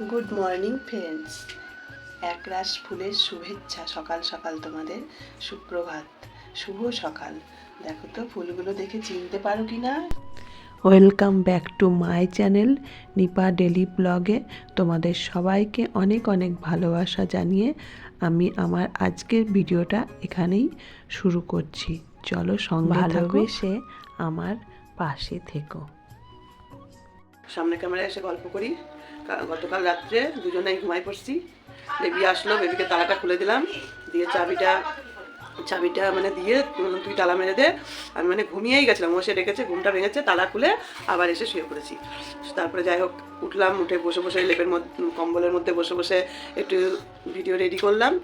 Good morning friends একরাশ ফুলের শুভেচ্ছা সকাল সকাল তোমাদের। সুপ্রভাত। শুভ সকাল। দেখো তো ফুলগুলো দেখে চিনতে পারো কি না? Welcome back to my channel Nipa daily ব্লগে তোমাদের সবাইকে অনেক অনেক ভালোবাসা জানিয়ে আমি আমার আজকের ভিডিওটা এখানেই শুরু করছি। চলো সঙ্গে ভালোবেসে আমার পাশে থেকো। সামনে ক্যামেরায় এসে গল্প করি। গতকাল রাত্রে দুজনেই ঘুমাই পড়ছি। বেবি আসলো, বেবিকে তালাটা খুলে দিলাম। দিয়ে চাবিটা চাবিটা মানে দিয়ে তুই তালা মেরে দে। আমি মানে ঘুমিয়েই গেছিলাম। ও সে ডেকেছে, ঘুমটা ভেঙেছে, তালা খুলে আবার এসে শুয়ে পড়েছি। তারপরে যাই হোক, উঠলাম, উঠে বসে বসে লেপের মধ্যে কম্বলের মধ্যে বসে বসে একটু ভিডিও রেডি করলাম।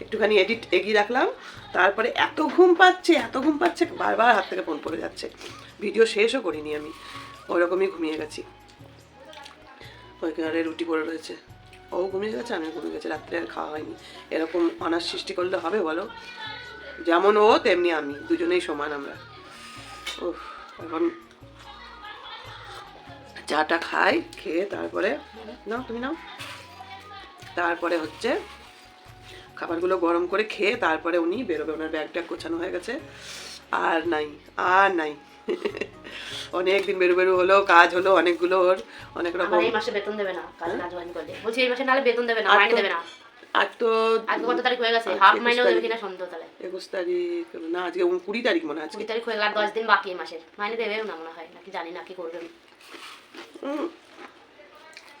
একটুখানি এডিট এগিয়ে রাখলাম। তারপরে এত ঘুম পাচ্ছে, এত ঘুম পাচ্ছে, বারবার হাত থেকে ফোন পড়ে যাচ্ছে। ভিডিও শেষও করিনি আমি। ওরকমই ঘুমিয়ে গেছি। ওইখানে রুটি পড়ে রয়েছে। ও ঘুমিয়ে গেছে আমি ঘুমিয়ে গেছি, রাত্রে আর খাওয়া হয়নি। এরকম অনার সৃষ্টি করলে হবে বলো? যেমন ও, তেমনি আমি, দুজনেই সমান আমরা। ও এখন চাটা খাই, খেয়ে তারপরে নাও, তুমি নাও। তারপরে হচ্ছে খাবারগুলো গরম করে খেয়ে তারপরে উনি বেরোবে, ওনার ব্যাগ ট্যাগ গোছানো হয়ে গেছে। আর নাই আর নাই। অনেক দিন বেরো বেরো হলো কাজ হলো অনেকগুলো ওর অনেক রকম। এই মাসে বেতন দেবে না কাজ কাজ জয়েন করলে। বলছি এই মাসে নাহলে বেতন দেবে না মাইনে দেবে না। আজ তো আজকে কত তারিখ হয়ে গেছে? হাফ মাইনেও দেবে কিনা সন্দেহ তাহলে। একুশ তারিখ না আজকে কুড়ি তারিখ মনে হয় কুড়ি তারিখ হয়ে গেল আর দশ দিন বাকি এই মাসের। মাইনে দেবেও না মনে হয় নাকি জানি না কি করবে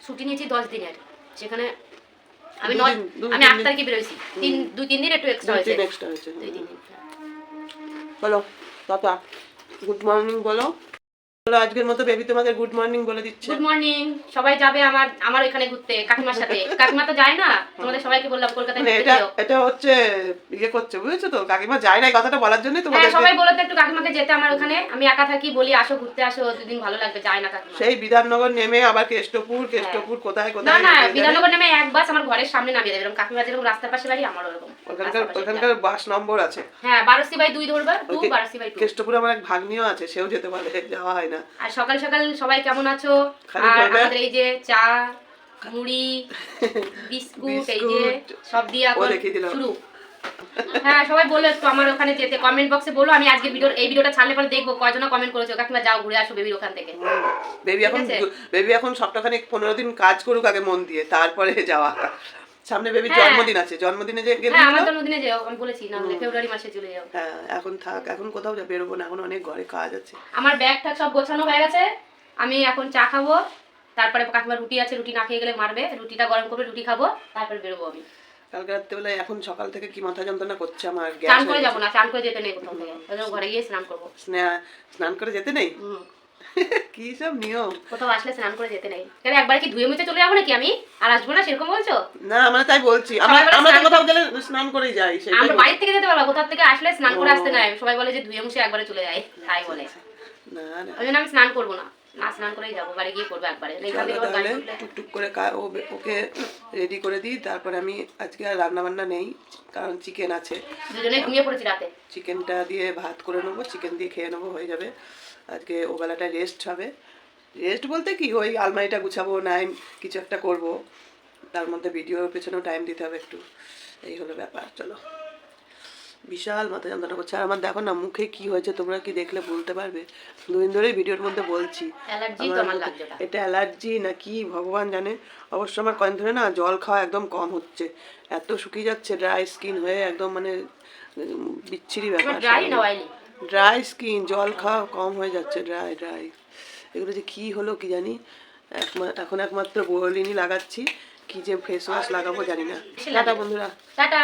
ছুটি নিয়েছি দশ দিনের সেখানে আমি নয় আমি আট তারিখে বেরোইছি। তিন দুই তিন দিন একটু এক্সট্রা দুই হয়েছে। দিন extra হয়েছে দুই তিন দিন। বলো টাটা। গুড মর্নিং বলো। আজকের মতো বেবি তোমাদের গুড মর্নিং বলে দিচ্ছে। গুড মর্নিং সবাই যাবে আমার আমার ঘুরতে কাকিমার সাথে। কাকিমা তো যায় না তোমাদের সবাইকে বললাম কলকাতায় মানে এটা এটা হচ্ছে ইয়ে করছে বুঝেছ তো? কাকিমা যায় না এই কথাটা বলার জন্য হ্যাঁ তোমাদের সবাই বলো তো একটু কাকিমাকে যেতে আমার ওখানে। আমি একা থাকি বলি আসো ঘুরতে আসো দুদিন ভালো লাগবে যায় না কাকিমা। সেই বিধাননগর নেমে আবার কেষ্টপুর কেষ্টপুর কোথায় কোথায় না নেমে বিধাননগর নামে এক বাস আমার ঘরের সামনে নামিয়ে দেবে এরকম কাকিমা যেরকম রাস্তার পাশে বাড়ি আমার ওরকম ওখানকার ওখানকার বাস নম্বর আছে। হ্যাঁ বারোসি বাই দুই ধরবা টু কে- বাই টু কেষ্টপুরে আমার এক ভাগ্নিও আছে সেও যেতে পারে যাওয়া হয় না? আর সকাল সকাল সবাই কেমন আছো? আর আমাদের এই যে চা মুড়ি বিস্কুট এই যে সব দিয়ে শুরু। হ্যাঁ সবাই বলো একটু আমার ওখানে যেতে। কমেন্ট বক্সে বলো আমি আজকে ভিডিও এই ভিডিওটা ছাড়লে পরে দেখব কয়জনা কমেন্ট করেছ। কাকিমা যাও ঘুরে আসো বেবির ওখান থেকে। বেবি এখন বেবি এখন সপ্তাহখানে পনেরো দিন কাজ করুক আগে মন দিয়ে তারপরে যাওয়া। সামনে বেবির হ্যাঁ। জন্মদিন আছে জন্মদিনে যে গেলে হ্যাঁ আমার জন্মদিনে যাও আমি বলেছি না হলে ফেব্রুয়ারি মাসে চলে যাও। হ্যাঁ এখন থাক এখন কোথাও যা বেরোবো না এখন অনেক ঘরে কাজ আছে। আমার ব্যাগ সব গোছানো হয়ে গেছে আমি এখন চা খাব তারপরে কাকিমা রুটি আছে রুটি না খেয়ে গেলে মারবে রুটিটা গরম করবে রুটি খাব তারপরে বেরোবো আমি। কালকে রাত্রেবেলায় এখন সকাল থেকে কি মাথা যন্ত্রণা করছে আমার? গ্যাস করে যাব না চান করে যেতে নেই কোথাও ঘরে গিয়ে স্নান করব। স্নান করে যেতে নেই? হুম। কি সব নিয়ম? কোথাও আসলে স্নান করে যেতে নেই। কেন একবার কি ধুয়ে মুছে চলে যাব নাকি আমি? আর আসব না সেরকম বলছো? না মানে তাই বলছি। আমরা আমরা কোথাও গেলে স্নান করেই যাই আমরা থেকে যেতে পারব কোথাও থেকে আসলে স্নান করে আসতে নাই। সবাই বলে যে ধুয়ে মুছে একবারে চলে যায় তাই বলে। না না। ওই জন্য আমি স্নান করব না। না স্নান করেই যাব বাড়ি গিয়ে করব একবারে। টুকটুক করে ওকে রেডি করে দিই। তারপরে আমি আজকে আর রান্না বান্না নেই কারণ চিকেন আছে। দুজনে ঘুমিয়ে পড়েছি রাতে। চিকেনটা দিয়ে ভাত করে নেব চিকেন দিয়ে খেয়ে নেব হয়ে যাবে। আজকে ও বেলাটা রেস্ট হবে। রেস্ট বলতে কি ওই আলমারিটা গুছাবো নাই কিছু একটা করব। তার মধ্যে ভিডিওর পেছনেও টাইম দিতে হবে একটু। এই হলো ব্যাপার চলো। বিশাল মাথা যন্ত্রণা করছে। আর আমার দেখো না মুখে কি হয়েছে তোমরা কি দেখলে বলতে পারবে? দুদিন ধরেই ভিডিওর মধ্যে বলছি। এটা অ্যালার্জি না কি ভগবান জানে। অবশ্য আমার কয়েক ধরে না জল খাওয়া একদম কম হচ্ছে। এত শুকিয়ে যাচ্ছে ড্রাই স্কিন হয়ে একদম মানে বিচ্ছিরি ব্যাপার। ড্রাই স্কিন জল খাওয়া কম হয়ে যাচ্ছে ড্রাই ড্রাই এগুলো যে কি হলো কি জানি? এখন একমাত্র বোলিনি লাগাচ্ছি। কি যে ফেস ওয়াশ লাগাবো জানি না। টাটা বন্ধুরা। টাটা।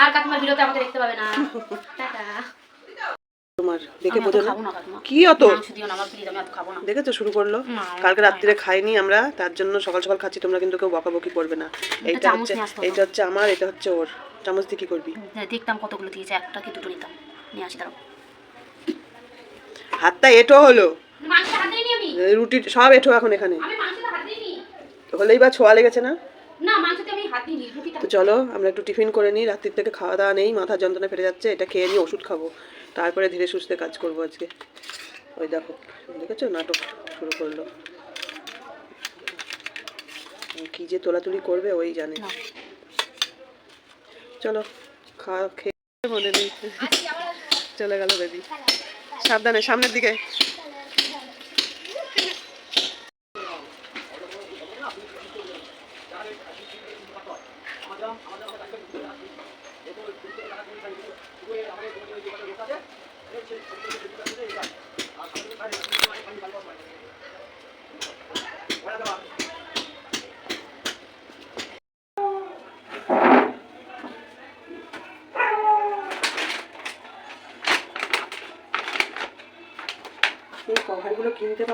আর কাকিমার ভিডিওতে আমাকে দেখতে পাবে না। টাটা। তোমার দেখে বোঝো না। খাব না কাকিমা। কি অত? মাংস দিও না আমার প্লিজ আমি অত খাব না। দেখেছ শুরু করল? কালকে রাত্রিরে খাইনি আমরা তার জন্য সকাল সকাল খাচ্ছি তোমরা কিন্তু কেউ বকাবকি করবে না। এইটা হচ্ছে নিয়ে আসতে হবে। এটা হচ্ছে আমার এটা হচ্ছে ওর। চামচ দিয়ে কি করবি? হ্যাঁ, দেখতাম কতগুলো দিয়েছে একটা কি দুটো নিতাম। নিয়ে আসি দাঁড়াও হাতটা এটো হলো। রুটি সব এটো এখন এখানে। হলেই বা ছোঁয়া লেগেছে না? তো চলো আমরা একটু টিফিন করে নিই। রাত্রির থেকে খাওয়া দাওয়া নেই মাথা যন্ত্রণা ফেটে যাচ্ছে এটা খেয়ে নিই ওষুধ খাব। তারপরে ধীরে সুস্থে কাজ করব আজকে। ওই দেখো দেখেছ? নাটক শুরু করল। কি যে তোলাতুলি করবে ওই জানে। চলো খাওয়া খেয়ে মনে নেই চলে গেল বেবি সাবধানে সামনের দিকে।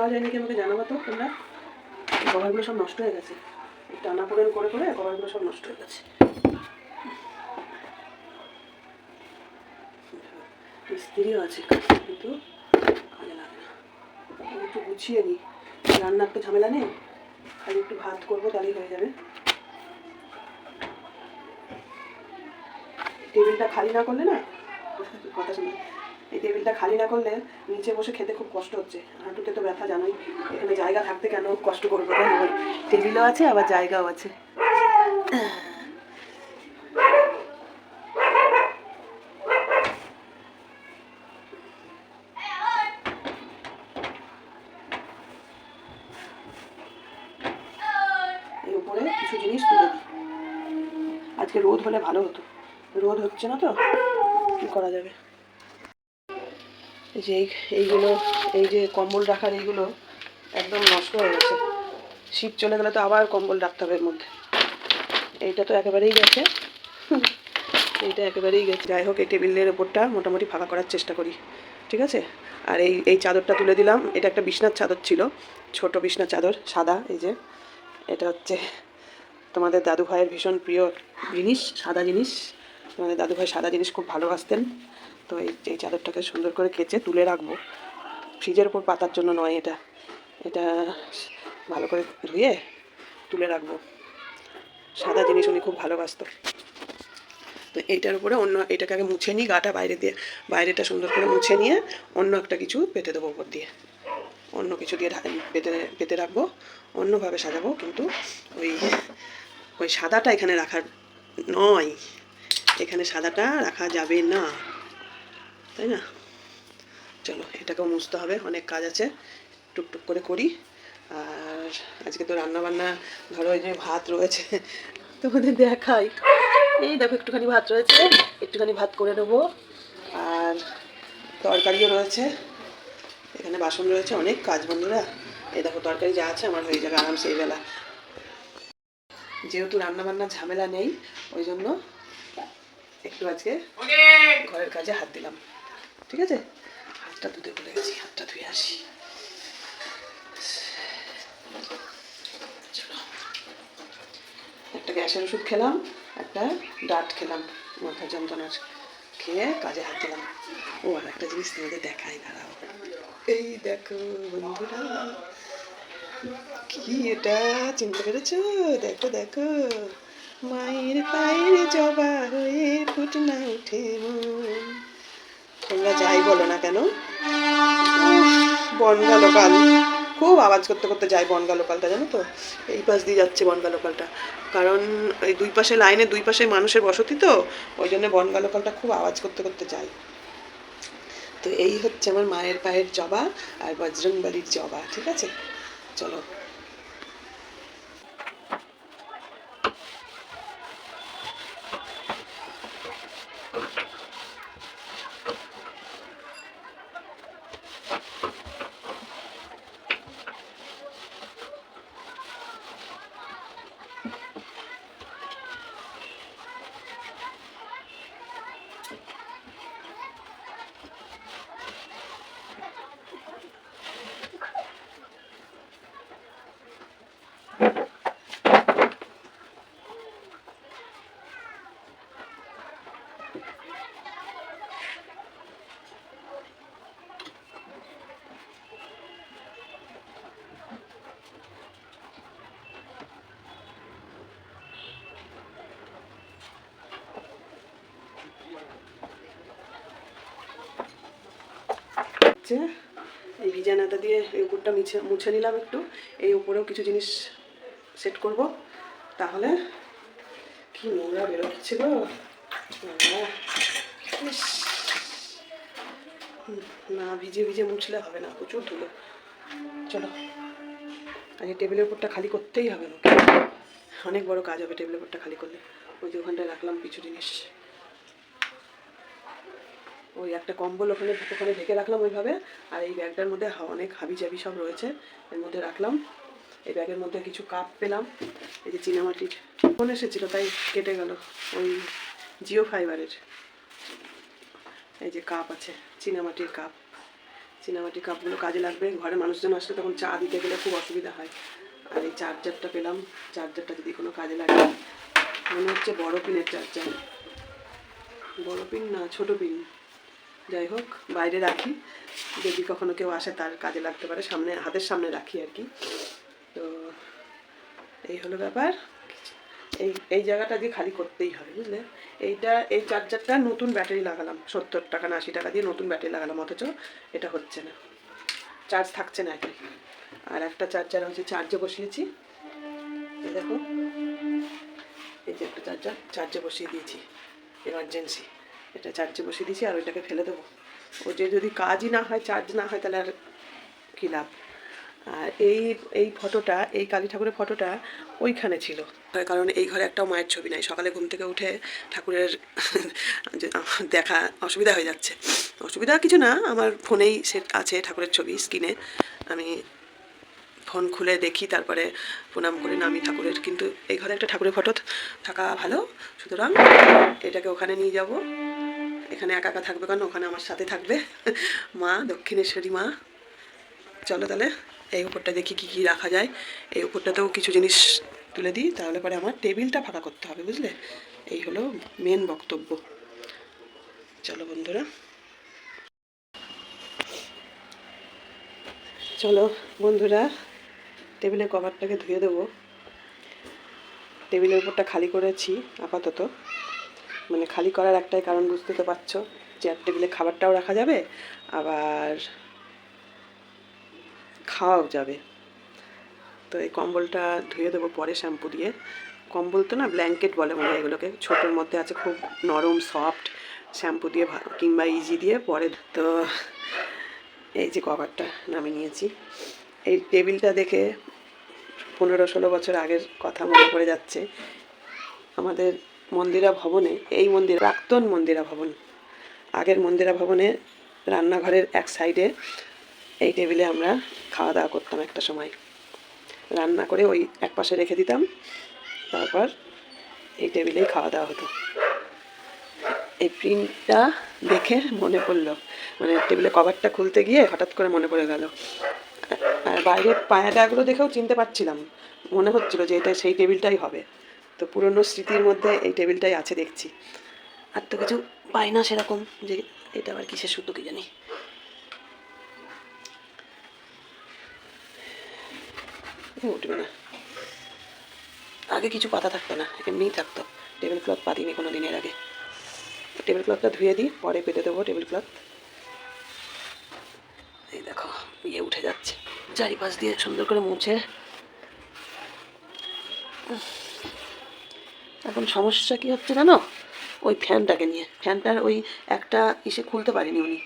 পাওয়া যায় নাকি আমাকে জানাব তো তোমরা? কভারগুলো সব নষ্ট হয়ে গেছে। টানা পোড়েন করে করে কভারগুলো সব নষ্ট হয়ে গেছে। স্ত্রীও আছে, কিন্তু কাজে লাগে না। একটু গুছিয়ে নিই। রান্নার তো ঝামেলা নেই। খালি একটু ভাত করব, তাহলেই হয়ে যাবে। টেবিলটা খালি না করলে না, কথা শুনে টেবিলটা খালি না করলে নিচে বসে খেতে খুব কষ্ট হচ্ছে। হাঁটুতে তো ব্যথা জানোই, এখানে জায়গা থাকতে কেন কষ্ট করব? টেবিলও আছে, আবার জায়গাও আছে। কিছু জিনিস দিই। আজকে রোদ হলে ভালো হতো। রোদ হচ্ছে না তো? কি করা যাবে? যে এইগুলো, এই যে কম্বল রাখার এইগুলো একদম নষ্ট হয়ে গেছে। শীত চলে গেলে তো আবার কম্বল রাখতে হবে এর মধ্যে। এইটা তো একেবারেই গেছে। এইটা একেবারেই গেছে। যাই হোক, এই টেবিলের ওপরটা মোটামুটি ফাঁকা করার চেষ্টা করি। ঠিক আছে? আর এই এই চাদরটা তুলে দিলাম। এটা একটা বিছনার চাদর ছিল। ছোট বিছনার চাদর, সাদা, এই যে। এটা হচ্ছে তোমাদের দাদু ভাইয়ের ভীষণ প্রিয় জিনিস, সাদা জিনিস। তোমাদের দাদু ভাই সাদা জিনিস খুব ভালোবাসতেন। তো এই এই চাদরটাকে সুন্দর করে কেচে তুলে রাখব। ফ্রিজের ওপর পাতার জন্য নয় এটা। এটা ভালো করে ধুয়ে তুলে রাখব। সাদা জিনিস উনি খুব ভালোবাসতো। তো এইটার উপরে অন্য, এটাকে আগে মুছে নিই, গাটা বাইরে দিয়ে, বাইরেটা সুন্দর করে মুছে নিয়ে অন্য একটা কিছু পেতে দেবো উপর দিয়ে। অন্য কিছু দিয়ে পেতে পেতে রাখব। অন্যভাবে সাজাবো, কিন্তু ওই ওই সাদাটা এখানে রাখার নয়। এখানে সাদাটা রাখা যাবে না। তাই না? চলো এটাকেও মুছতে হবে অনেক কাজ আছে টুকটুক করে করি। আর আজকে তো রান্না বান্না ধরো ওই যে ভাত রয়েছে তোমাদের দেখাই। এই দেখো একটুখানি ভাত রয়েছে একটুখানি ভাত করে নেব। আর তরকারিও রয়েছে এখানে বাসন রয়েছে অনেক কাজ বন্ধুরা। এই দেখো তরকারি যা আছে আমার হয়ে যাবে আরামসে এই বেলা। যেহেতু রান্না বান্নার ঝামেলা নেই ওই জন্য একটু আজকে ঘরের কাজে হাত দিলাম। ঠিক আছে? হাতটা ধুতে ভুলে গেছি, হাতটা ধুয়ে আসি। একটা গ্যাসের ওষুধ খেলাম, একটা ডাট খেলাম মাথা যন্ত্রণার খেয়ে কাজে হাত দিলাম। ও, আর একটা জিনিস তোমাদের দেখাই, দাঁড়াও। এই দেখো বন্ধুরা, কি এটা? চিনতে পেরেছ? দেখো দেখো। মায়ের পায়ের জবা হয়ে ফুটনা উঠে মন। তোমরা যাই বলো না কেন? বনগা লোকাল। খুব আওয়াজ করতে করতে যায় বনগা লোকালটা, জানো তো? এই পাশ দিয়ে যাচ্ছে বনগা লোকালটা। কারণ এই দুই পাশে লাইনে দুই পাশে মানুষের বসতি তো, ওই জন্য বনগা লোকালটা খুব আওয়াজ করতে করতে যায় তো এই হচ্ছে আমার মায়ের পায়ের জবা আর বজরংবালির জবা, ঠিক আছে? চলো। হচ্ছে এই ভিজানাটা দিয়ে এই উপরটা মুছে মুছে নিলাম একটু। এই উপরেও কিছু জিনিস সেট করব। তাহলে কি নোংরা বেরোচ্ছিল? না, ভিজে ভিজে মুছলে হবে না, প্রচুর ধুলো। চলো আজকে টেবিলের উপরটা খালি করতেই হবে অনেক বড় কাজ হবে টেবিলের উপরটা খালি করলে। ওই যে ওখানটায় রাখলাম কিছু জিনিস। ওই একটা কম্বল ওখানে ওখানে ঢেকে রাখলাম ওইভাবে, আর এই ব্যাগটার মধ্যে অনেক হাবি জাবি সব রয়েছে, এর মধ্যে রাখলাম। এই ব্যাগের মধ্যে কিছু কাপ পেলাম, এই যে চীনামাটির ফোন এসেছিল, তাই কেটে গেল, ওই জিও ফাইবারের। এই যে কাপ আছে, চীনামাটির কাপ। চীনামাটির কাপগুলো কাজে লাগবে, ঘরে মানুষজন আসলে তখন চা দিতে গেলে খুব অসুবিধা হয়। আর এই চার্জারটা পেলাম, চার্জারটা যদি কোনো কাজে লাগে। মনে হচ্ছে বড় পিনের চার্জার। বড় পিন না, ছোট পিন। যাই হোক, বাইরে রাখি। যদি কখনো কেউ আসে, তার কাজে লাগতে পারে। সামনে, হাতের সামনে রাখি আর কি। তো এই হলো ব্যাপার। এই এই জায়গাটা দিয়ে খালি করতেই হবে, বুঝলে? এইটা, এই চার্জারটা নতুন ব্যাটারি লাগালাম, সত্তর টাকা না আশি টাকা দিয়ে নতুন ব্যাটারি লাগালাম, অথচ এটা হচ্ছে না। চার্জ থাকছে না আর আর একটা চার্জার হচ্ছে চার্জে বসিয়েছি দেখো, এই যে একটা চার্জার, চার্জে বসিয়ে দিয়েছি এমার্জেন্সি এটা চার্জে বসিয়ে দিয়েছি আর ওইটাকে ফেলে দেবো। ও যে যদি কাজই না হয়, চার্জ না হয়, তাহলে আর কী লাভ? আর এই এই ফটোটা, এই কালী ঠাকুরের ফটোটা ওইখানে ছিল। কারণ এই ঘরে একটাও মায়ের ছবি নাই। সকালে ঘুম থেকে উঠে ঠাকুরের দেখা অসুবিধা হয়ে যাচ্ছে। অসুবিধা কিছু না, আমার ফোনেই সে আছে ঠাকুরের ছবি স্ক্রিনে। আমি ফোন খুলে দেখি, তারপরে প্রণাম করে নামি ঠাকুরের। কিন্তু এই ঘরে একটা ঠাকুরের ফটো থাকা ভালো। সুতরাং এটাকে ওখানে নিয়ে যাব। এখানে একা একা থাকবে কারণ ওখানে আমার সাথে থাকবে। মা, দক্ষিণেশ্বরী মা। চলো তাহলে, এই উপরটা দেখি কি কি রাখা যায়। এই উপরটাতেও কিছু জিনিস তুলে দিই, তাহলে পরে আমার টেবিলটা ফাঁকা করতে হবে, বুঝলে? এই হলো মেন বক্তব্য। চলো বন্ধুরা। চলো বন্ধুরা, টেবিলের কভারটাকে ধুয়ে দেবো। টেবিলের উপরটা খালি করেছি, আপাতত। মানে খালি করার একটাই কারণ বুঝতে তো পারছ চেয়ার টেবিলে খাবারটাও রাখা যাবে, আবার খাওয়াও যাবে। তো এই কম্বলটা ধুয়ে দেবো পরে শ্যাম্পু দিয়ে। কম্বল তো না ব্ল্যাঙ্কেট বলে মনে হয় এগুলোকে, ছোটোর মধ্যে আছে খুব নরম, সফট শ্যাম্পু দিয়ে কিংবা ইজি দিয়ে পরে তো এই যে কভারটা নামে নিয়েছি। এই টেবিলটা দেখে পনেরো ষোলো বছর আগের কথা মনে পড়ে যাচ্ছে। আমাদের মন্দিরা ভবনে, এই মন্দির প্রাক্তন মন্দিরা ভবন, আগের মন্দিরা ভবনে রান্নাঘরের এক সাইডে এই টেবিলে আমরা খাওয়া দাওয়া করতাম একটা সময়। রান্না করে ওই এক পাশে রেখে দিতাম, তারপর এই টেবিলেই খাওয়া দাওয়া হতো। এই প্রিন্টটা দেখে মনে পড়ল মানে টেবিলে কভারটা খুলতে গিয়ে হঠাৎ করে মনে পড়ে গেল। আর বাইরের পায়াটাগুলো দেখেও চিনতে পারছিলাম, মনে হচ্ছিল যে এটা সেই টেবিলটাই হবে। তো পুরনো স্মৃতির মধ্যে এই টেবিলটাই আছে দেখছি। আর তো কিছু পাই না সেরকম যে এটা আবার কিসের সুতো কি জানি। উঠবে না। আগে কিছু পাতা থাকতো না, এমনিই থাকতো। টেবিল ক্লথ পাতিনি কোনো দিনের আগে। টেবিল ক্লথটা ধুয়ে দিই, পরে পেতে দেবো টেবিল ক্লথ। এই দেখো ইয়ে উঠে যাচ্ছে। চারিপাশ দিয়ে সুন্দর করে মুছে। এখন সমস্যা কি হচ্ছে জানো? ওই ফ্যানটাকে নিয়ে। ফ্যানটার ওই একটা ইসে খুলতে পারিনি উনি।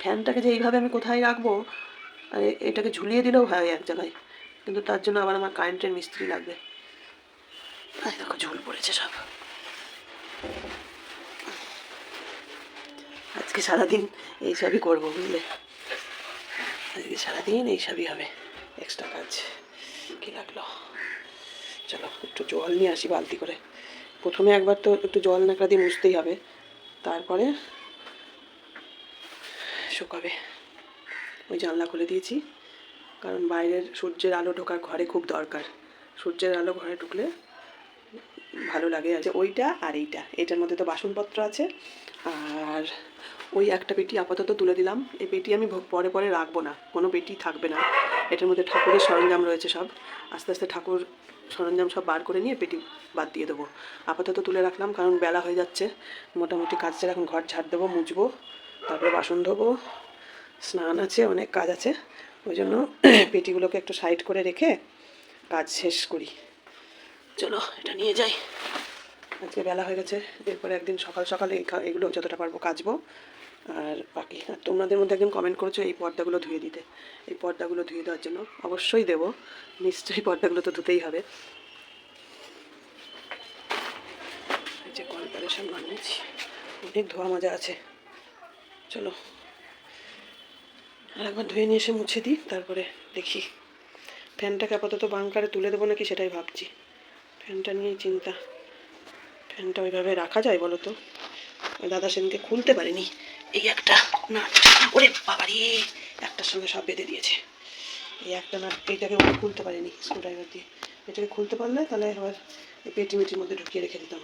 ফ্যানটাকে যে এইভাবে আমি কোথায় রাখব? এটাকে ঝুলিয়ে দিলেও হয় এক জায়গায়। কিন্তু তার জন্য আবার আমার কারেন্টের মিস্ত্রি লাগবে। দেখো ঝুল পড়েছে সব। আজকে সারাদিন এইসবই করব বুঝলে? আজকে সারাদিন এইসবই হবে। এক্সট্রা কাজ। কী লাগল? চলো একটু জল নিয়ে আসি বালতি করে। প্রথমে একবার তো একটু জল নাকড়া দিয়ে মুছতেই হবে, তারপরে শুকাবে। ওই জানলা খুলে দিয়েছি, কারণ বাইরের সূর্যের আলো ঢোকার ঘরে খুব দরকার। সূর্যের আলো ঘরে ঢুকলে ভালো লাগে আছে ওইটা আর এইটা, এটার মধ্যে তো বাসনপত্র আছে, আর ওই একটা পেটি আপাতত তুলে দিলাম। এই পেটি আমি পরে পরে রাখব না, কোনো পেটি থাকবে না। এটার মধ্যে ঠাকুরের সরঞ্জাম রয়েছে সব। আস্তে আস্তে ঠাকুর সরঞ্জাম সব বার করে নিয়ে পেটি বাদ দিয়ে দেবো। আপাতত তুলে রাখলাম কারণ বেলা হয়ে যাচ্ছে। মোটামুটি কাজ ছেড়ে এখন ঘর ঝাড় দেবো, মুছবো, তারপরে বাসন ধোবো। স্নান আছে, অনেক কাজ আছে। ওই জন্য পেটিগুলোকে একটু সাইড করে রেখে কাজ শেষ করি। চলো, এটা নিয়ে যাই। আজকে বেলা হয়ে গেছে, এরপরে একদিন সকাল সকালে এগুলো যতটা পারব কাচবো। আর বাকি আর তোমাদের মধ্যে একদিন কমেন্ট করেছ এই পর্দাগুলো ধুয়ে দিতে। এই পর্দাগুলো ধুয়ে দেওয়ার জন্য অবশ্যই দেবো। নিশ্চয়ই পর্দাগুলো তো ধুতেই হবে। যে কনপারেশন বানিয়েছি অনেক ধোয়া মজা আছে। চলো। আর একবার ধুয়ে নিয়ে এসে মুছে দিই, তারপরে দেখি। ফ্যানটাকে আপাতত বাংকারে তুলে দেবো নাকি সেটাই ভাবছি। ফ্যানটা নিয়েই চিন্তা। ফ্যানটা ওইভাবে রাখা যায় বলো তো? দাদা সেদিনকে খুলতে পারেনি। এই একটা নাট। ওরে বাবারে একটার সঙ্গে সব বেঁধে দিয়েছে। এই একটা নাট এইটাকে ওকে খুলতে পারেনি স্ক্রুড্রাইভার দিয়ে। এটাকে খুলতে পারলে তাহলে আবার পেটি মেটির মধ্যে ঢুকিয়ে রেখে দিতাম।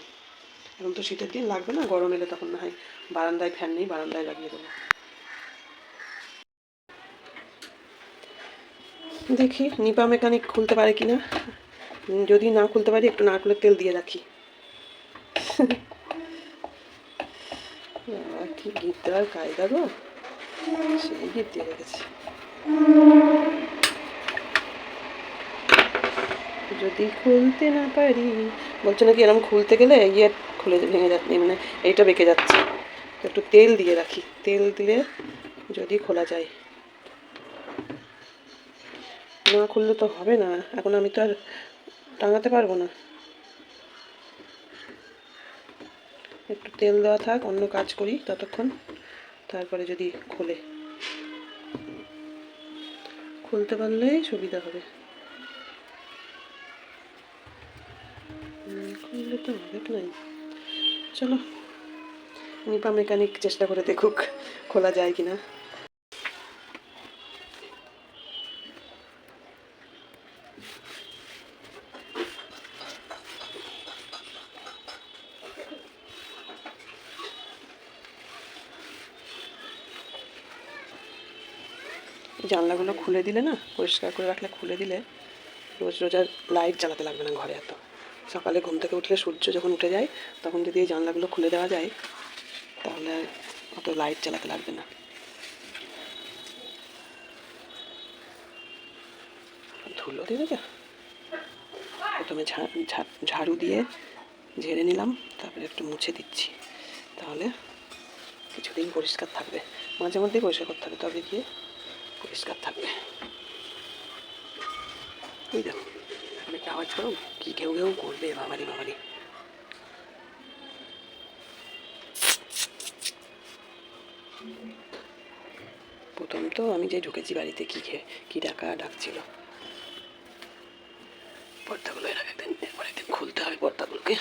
এখন তো শীতের দিন লাগবে না? গরম এলে তখন না হয় বারান্দায় ফ্যান নেই বারান্দায় লাগিয়ে দেবো। দেখি নিপা মেকানিক খুলতে পারে কিনা। উম, যদি না খুলতে পারি একটু নারকেলের তেল দিয়ে রাখি। কি গিট দেওয়ার কায়দা গো সেই গিট দিয়ে রেখেছি যদি খুলতে না পারি, বলছে নাকি এরকম খুলতে গেলে ইয়ে খুলে ভেঙে যাচ্ছে মানে এইটা বেঁকে যাচ্ছে। একটু তেল দিয়ে রাখি, তেল দিলে যদি খোলা যায়। না খুললে তো হবে না, এখন আমি তো আর টাঙাতে পারব না। একটু তেল দেওয়া থাক, অন্য কাজ করি ততক্ষণ। তারপরে যদি খোলে। খুলতে পারলেই সুবিধা হবে। খুললে তো নাই। চলো, নিপা মেকানিক চেষ্টা করে দেখুক খোলা যায় কিনা জানলাগুলো খুলে দিলে না, পরিষ্কার করে রাখলে, খুলে দিলে, রোজ রোজ আর লাইট জ্বালাতে লাগবে না ঘরে এত। সকালে ঘুম থেকে উঠলে সূর্য যখন উঠে যায়, তখন যদি এই জানলাগুলো খুলে দেওয়া যায়, তাহলে অত লাইট জ্বালাতে লাগবে না। ধুলো দেবে? যা প্রথমে ঝাড়ু দিয়ে ঝেড়ে নিলাম, তারপরে একটু মুছে দিচ্ছি। তাহলে কিছুদিন পরিষ্কার থাকবে। মাঝে মধ্যেই পরিষ্কার করতে হবে, তবে গিয়ে পরিষ্কার থাকবে একটা আওয়াজ কি কেউ কেউ করবে প্রথম তো আমি যে ঢুকেছি বাড়িতে কি খেয়ে কি ডাকা ডাকছিল পর্দাগুলো এর একদিন খুলতে হবে পর্দাগুলোকে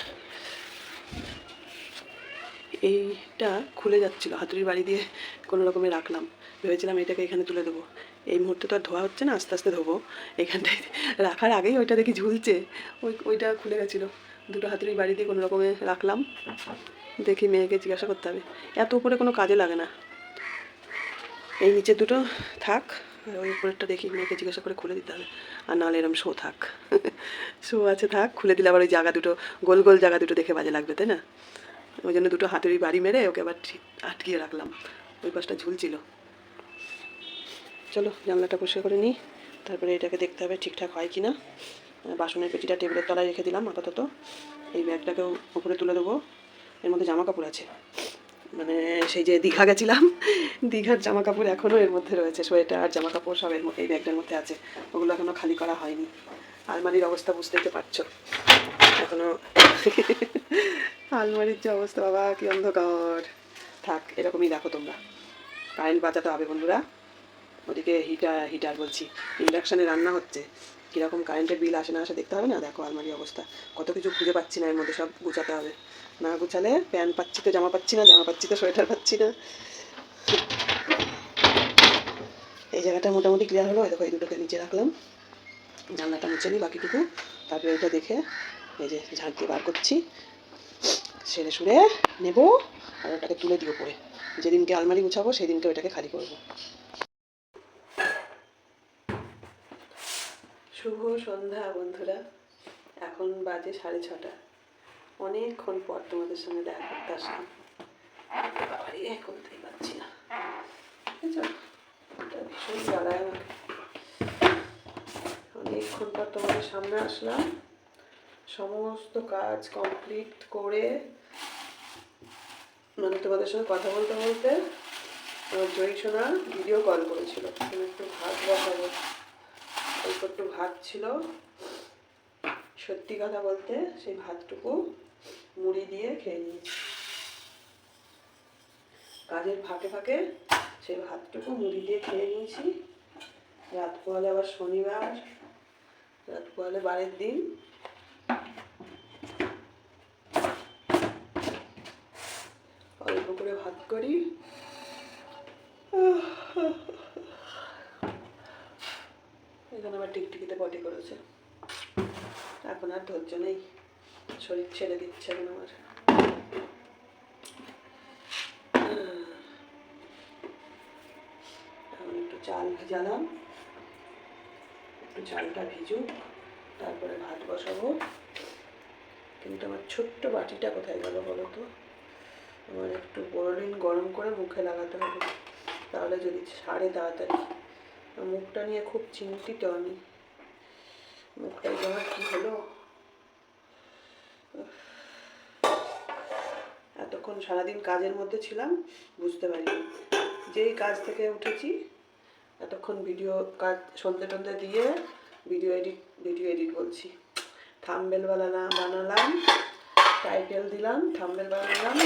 এইটা খুলে যাচ্ছিল হাতুড়ির বাড়ি দিয়ে কোনো রকমে রাখলাম ভেবেছিলাম এটাকে এখানে তুলে দেবো। এই মুহূর্তে তো আর ধোয়া হচ্ছে না, আস্তে আস্তে ধোবো। এখানটায় রাখার আগেই ওইটা দেখি ঝুলছে। ওই, ওইটা খুলে গেছিল। দুটো হাতুড়ির বাড়ি দিয়ে কোনো রকমে রাখলাম। দেখি মেয়েকে জিজ্ঞাসা করতে হবে। এত উপরে কোনো কাজে লাগে না। এই নিচের দুটো থাক, আর ওই উপরেরটা দেখি মেয়েকে জিজ্ঞাসা করে খুলে দিতে হবে। আর নাহলে এরম শো থাক। শো আছে থাক, খুলে দিলে আবার ওই জায়গা দুটো, গোল গোল জায়গা দুটো দেখে বাজে লাগবে, তাই না? ওই জন্য দুটো হাতুড়ি বাড়ি মেরে ওকে আবার আটকিয়ে রাখলাম। ওই পাশটা ঝুলছিল। চলো জানলাটা পরিষ্কার করে নিই। তারপরে এটাকে দেখতে হবে ঠিকঠাক হয় কি না বাসনের পেটিটা টেবিলের তলায় রেখে দিলাম আপাতত। এই ব্যাগটাকেও উপরে তুলে দেবো। এর মধ্যে জামা কাপড় আছে। মানে সেই যে দীঘা গেছিলাম, দীঘার জামা কাপড় এখনও এর মধ্যে রয়েছে। সোয়েটার জামা কাপড় সব এর এই ব্যাগটার মধ্যে আছে। ওগুলো এখনও খালি করা হয়নি। আলমারির অবস্থা বুঝতেই তো পারছ। এখনও আলমারির যে অবস্থা, বাবা, কি অন্ধকার। থাক, এরকমই দেখো তোমরা। কারেন্ট বাঁচাতে হবে বন্ধুরা। ওদিকে হিটার হিটার বলছি ইন্ডাকশানে রান্না হচ্ছে। কীরকম কারেন্টের বিল আসে না আসে দেখতে হবে না? দেখো আলমারি অবস্থা। কত কিছু খুঁজে পাচ্ছি না এর মধ্যে, সব গুছাতে হবে। না গুছালে প্যান্ট পাচ্ছি তো, জামা পাচ্ছি না, জামা পাচ্ছি তো, সোয়েটার পাচ্ছি না। এই জায়গাটা মোটামুটি ক্লিয়ার হলো। দেখো, এই দুটোকে নিচে রাখলাম। জানলাটা মুছে নিই বাকিটুকু। তারপরে এটা দেখে এই যে ঝাঁট দিয়ে বার করছি। সেরে সুরে নেব আর ওটাকে তুলে দিব পরে। যেদিনকে আলমারি গুছাবো, সেদিনকে ওটাকে খালি করব। শুভ সন্ধ্যা বন্ধুরা। এখন বাজে সাড়ে ছটা। অনেকক্ষণ পর তোমাদের সঙ্গে দেখা করতে আসলাম। করতেই পারছি না। ভীষণ জ্বালায় আমাকে। অনেকক্ষণ পর তোমাদের সামনে আসলাম। সমস্ত কাজ কমপ্লিট করে মানে তোমাদের সঙ্গে কথা বলতে বলতে, আমার জয়ী সোনা ভিডিও কল করেছিল। একটু ভাত বসাবো। অল্প একটু ভাত ছিল। সত্যি কথা বলতে সেই ভাতটুকু মুড়ি দিয়ে খেয়ে নিয়েছি। কাজের ফাঁকে ফাঁকে সেই ভাতটুকু মুড়ি দিয়ে খেয়ে নিয়েছি। রাত পোহালে আবার শনিবার রাত পোহালে বারের দিন অল্প করে ভাত করি এখানে আবার টিকটিকিতে পটি করেছে এখন আর ধৈর্য নেই। শরীর ছেড়ে দিচ্ছে এখন আমার। একটু চাল ভেজালাম। একটু চালটা ভিজুক। তারপরে ভাত বসাবো। কিন্তু আমার ছোট্ট বাটিটা কোথায় গেল বলো তো? আমার একটু বড়দিন গরম করে মুখে লাগাতে হবে। তাহলে যদি সারে তাড়াতাড়ি। মুখটা নিয়ে খুব চিন্তিত আমি। কী হলো এতক্ষণ সারাদিন কাজের মধ্যে ছিলাম, বুঝতে পারিনি। যেই কাজ থেকে উঠেছি, এতক্ষণ ভিডিও কাজ সন্ধে টন্ধে দিয়ে ভিডিও এডিট ভিডিও এডিট বলছি। থাম্বেল বানানা বানালাম টাইটেল দিলাম থাম্বেল বানালাম,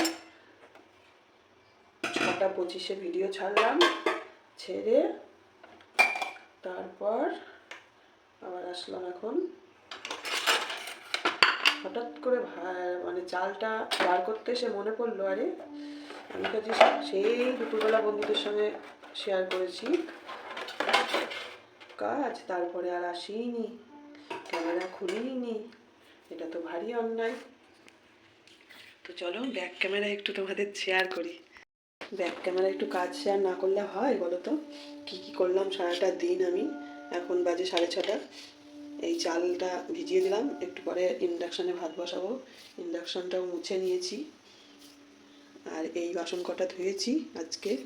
ছটা পঁচিশে ভিডিও ছাড়লাম, ছেড়ে তারপর আবার আসলাম এখন। হঠাৎ করে মানে চালটা বার করতে এসে মনে পড়ল, আরে আমি যে সেই দুপুরবেলা বন্ধুদের সঙ্গে শেয়ার করেছি। কাজ, তারপরে আর আসিনি, ক্যামেরা খুলিনি, এটা তো ভারী অন্যায়। তো চলো ব্যাক ক্যামেরা একটু তোমাদের শেয়ার করি। ব্যাক ক্যামেরা একটু কাজ শেয়ার না করলে হয় বলো তো? কী কী করলাম সারাটা দিন আমি? এখন বাজে সাড়ে ছটা। এই চালটা ভিজিয়ে দিলাম, একটু পরে ইন্ডাকশানে ভাত বসাবো। ইন্ডাকশানটাও মুছে নিয়েছি। আর এই বাসন কটা ধুয়েছি আজকে।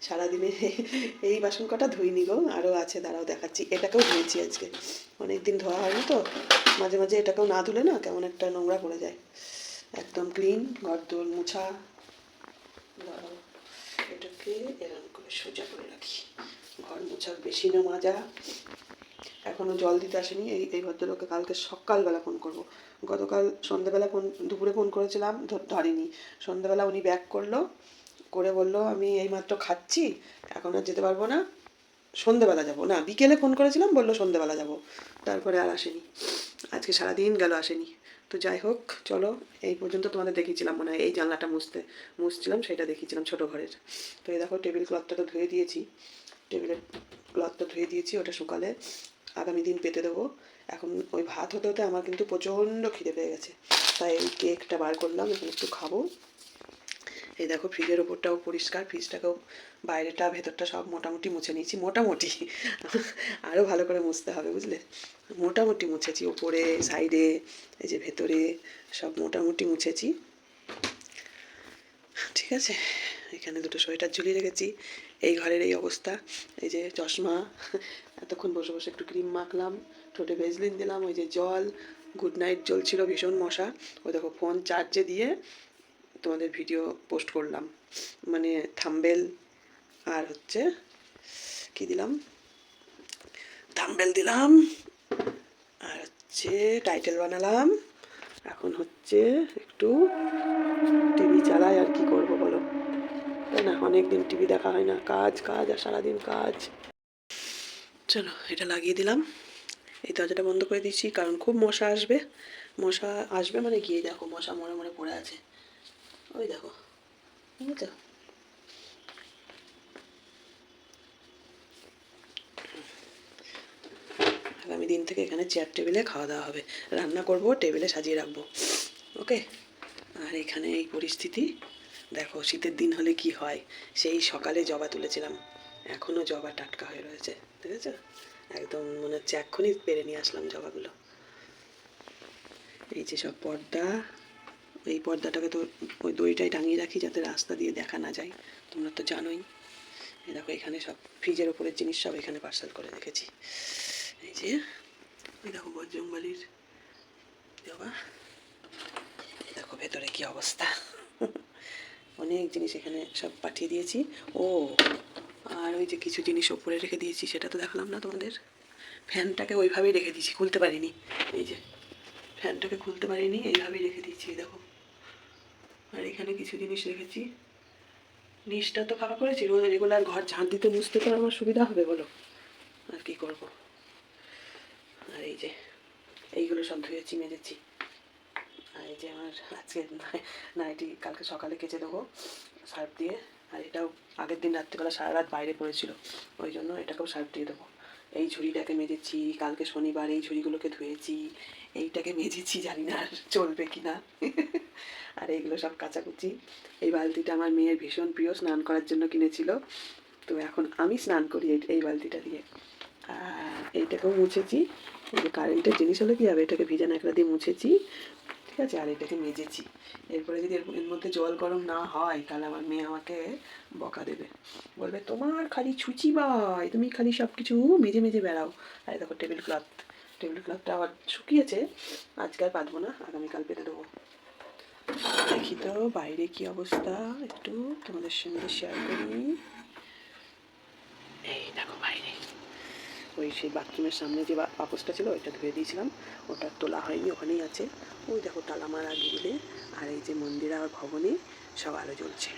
সারাদিনে এই বাসন কটা ধুইনি গো আরও আছে, দাঁড়াও দেখাচ্ছি। এটাকেও ধুয়েছি আজকে। অনেক দিন ধোয়া হয়নি তো, মাঝে মাঝে এটাকেও না ধুলে না কেমন একটা নোংরা পড়ে যায়। একদম ক্লিন ঘর দোর মোছা। দাঁড়াও, এটাকে এরকম সোজা করে রাখি। ঘর মোছা বেশি না মাজা। এখনও জল দিতে আসেনি, এই এই ভদ্রলোককে কালকে সকালবেলা ফোন করব। গতকাল সন্ধ্যাবেলা ফোন দুপুরে ফোন করেছিলাম ধরেনি। সন্ধ্যাবেলা উনি ব্যাক করল, করে বলল, আমি এইমাত্র খাচ্ছি, এখন আর যেতে পারব না। সন্ধেবেলা যাব। না, বিকেলে ফোন করেছিলাম, বলল সন্ধেবেলা যাব। তারপরে আর আসেনি। আজকে সারাদিন গেল আসেনি। তো যাই হোক, চলো, এই পর্যন্ত তোমাদের দেখিয়েছিলাম মানে এই জানলাটা মুছতে, মুছছিলাম, সেটা দেখিয়েছিলাম ছোটো ঘরের। তো এই দেখো, টেবিল ক্লথটা তো ধুয়ে দিয়েছি। টেবিলের ক্লথটা ধুয়ে দিয়েছি ওটা সকালে আগামী দিন পেতে দেবো। এখন ওই ভাত হতে হতে আমার কিন্তু প্রচণ্ড খিদে পেয়ে গেছে। তাই এই কেকটা বার করলাম, এখন একটু খাব। এই দেখো ফ্রিজের ওপরটাও পরিষ্কার ফ্রিজটাকেও বাইরেটা, ভেতরটা সব মোটামুটি মুছে নিয়েছি, মোটামুটি। আরও ভালো করে মুছতে হবে, বুঝলে? মোটামুটি মুছেছি ওপরে সাইডে এই যে ভেতরে, সব মোটামুটি মুছেছি। ঠিক আছে? এখানে দুটো সোয়েটার ঝুলিয়ে রেখেছি, এই ঘরের এই অবস্থা। এই যে চশমা, এতক্ষণ বসে বসে একটু ক্রিম মাখলাম, ঠোঁটে ভেজলিন দিলাম, ওই যে জল গুড নাইট জ্বলছিল ভীষণ মশা। ওই দেখো ফোন চার্জে দিয়ে তোমাদের ভিডিও পোস্ট করলাম। মানে থাম্বেল আর হচ্ছে, কি দিলাম? থাম্বেল দিলাম। আর হচ্ছে টাইটেল বানালাম। এখন হচ্ছে একটু টিভি চালাই আর কি করব বলো? তাই না? অনেক দিন টিভি দেখা হয় না। কাজ কাজ আর সারাদিন কাজ। চলো, এটা লাগিয়ে দিলাম। এই দরজাটা বন্ধ করে দিচ্ছি, কারণ খুব মশা আসবে। মশা আসবে মানে গিয়ে দেখো, মশা মরে মরে পড়ে আছে। ওই দেখো বুঝেছ আগামী দিন থেকে এখানে চেয়ার টেবিলে খাওয়া দাওয়া হবে। রান্না করব টেবিলে সাজিয়ে রাখব। ওকে? আর এখানে এই পরিস্থিতি, দেখো শীতের দিন হলে কি হয়? সেই সকালে জবা তুলেছিলাম। এখনও জবা টাটকা হয়ে রয়েছে ঠিক আছে একদম মনে হচ্ছে এক্ষুনি পেরে নিয়ে আসলাম জবাগুলো। এই যে সব পর্দা এই পর্দাটাকে তো ওই দড়িটাই টাঙিয়ে রাখি যাতে রাস্তা দিয়ে দেখা না যায়। তোমরা তো জানোই। এই দেখো, এখানে সব ফ্রিজের ওপরের জিনিস সব এখানে পার্সেল করে রেখেছি। এই যে ওই দেখো বজরংবালির দেখো ভেতরে কি অবস্থা। অনেক জিনিস এখানে সব পাঠিয়ে দিয়েছি। ও, আর ওই যে কিছু জিনিস ওপরে রেখে দিয়েছি, সেটা তো দেখালাম না তোমাদের। ফ্যানটাকে ওইভাবেই রেখে দিয়েছি, খুলতে পারিনি। এই যে, ফ্যানটাকে খুলতে পারিনি, এইভাবেই রেখে দিয়েছি, এই দেখো। আর এখানে কিছু জিনিস রেখেছি। নিচটা তো ফাঁকা করেছি, রোজ রেগুলার ঘর ঝাঁট দিতে মুছতে তো আমার সুবিধা হবে, বলো? আর কি করব? আর এই যে, এইগুলো সব ধুয়েছি মেজেছি আর এই যে আমার আজকে নাই- নাইটি কালকে সকালে কেচে দেবো, সার্ফ দিয়ে। আর এটাও আগের দিন রাত্রিবেলা সারা রাত বাইরে পড়েছিল, ওই জন্য এটাকেও সার্ফ দিয়ে দেবো। এই ঝুড়িটাকে মেজেছি, কালকে শনিবার এই ঝুড়িগুলোকে ধুয়েছি, এইটাকে মেজেছি, জানি না আর চলবে কি না। আর এইগুলো সব কাচাকুচি। এই বালতিটা আমার মেয়ের ভীষণ প্রিয়, স্নান করার জন্য কিনেছিল। তো এখন আমি স্নান করি এই- বালতিটা দিয়ে। আর এইটাকেও মুছেছি। কারেন্টের জিনিস হলে কি হবে? এটাকে ভিজা ন্যাকড়া দিয়ে মুছেছি। ঠিক আছে? আর এটাকে মেজেছি। এরপরে যদি এর মধ্যে জল গরম না হয়, তাহলে আমার মেয়ে আমাকে বকা দেবে। বলবে, তোমার খালি ছুচি বাই, তুমি খালি সব কিছু মেজে মেজে বেড়াও। আর দেখো টেবিল ক্লথ টেবিল ক্লথটা আবার শুকিয়েছে। আজকে আর পাতবো না, আগামীকাল পেতে দেবো। দেখি তো বাইরে কি অবস্থা। একটু তোমাদের সঙ্গে শেয়ার করি। এই দেখো বাইরে। ওই সেই বাথরুমের সামনে যে পাপোসটা ছিল, ওইটা ধুয়ে দিয়েছিলাম। ওটা তোলা হয়নি, ওখানেই আছে। ওই দেখো তালা মারা গিলে আর এই যে মন্দির আর ভবনে সব আলো জ্বলছে।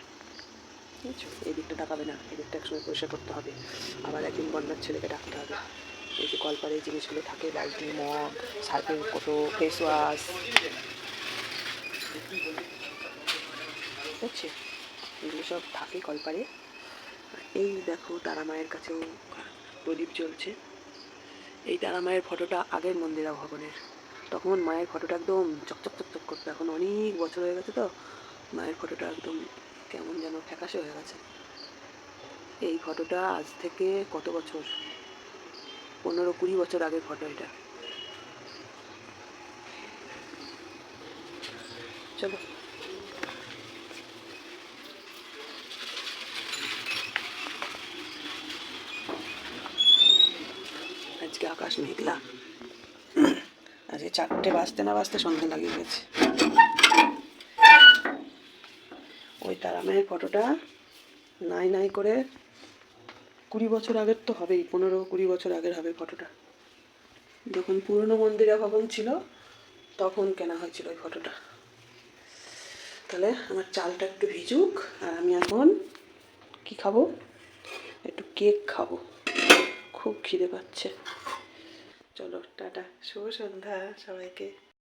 বুঝছ? এই দিকটা তাকাবে না, এই দিকটা একসময় পরিষ্কার করতে হবে। আবার একদিন বন্যার ছেলেকে ডাকতে হবে। এই যে কলপারে জিনিসগুলো থাকে বালতি মগ সার্ফের কোটো ফেস ওয়াশ। বুঝছে? এগুলো সব থাকে কলপারে। এই দেখো তারা মায়ের কাছেও প্রদীপ জ্বলছে। এই তারা মায়ের ফটোটা আগের মন্দিরা ভবনের। তখন মায়ের ফটোটা একদম চকচক চকচক করতো। এখন অনেক বছর হয়ে গেছে তো, মায়ের ফটোটা একদম কেমন যেন ফ্যাকাশে হয়ে গেছে। এই ফটোটা আজ থেকে কত বছর? পনেরো কুড়ি বছর আগের ফটো এটা চলো আজকে আকাশ মেঘলা। আজকে চারটে বাজতে না বাজতে সন্ধ্যা লাগিয়ে গেছে। ওই তারা মায়ের ফটোটা নাই নাই করে কুড়ি বছর আগের তো হবেই, পনেরো কুড়ি বছর আগের হবে ফটোটা। যখন পুরনো মন্দিরা ভবন ছিল, তখন কেনা হয়েছিল ওই ফটোটা। তাহলে আমার চালটা একটু ভিজুক, আর আমি এখন কি খাব? একটু কেক খাব। খুব খিদে পাচ্ছে। চলো টাটা শুভ সন্ধ্যা সবাইকে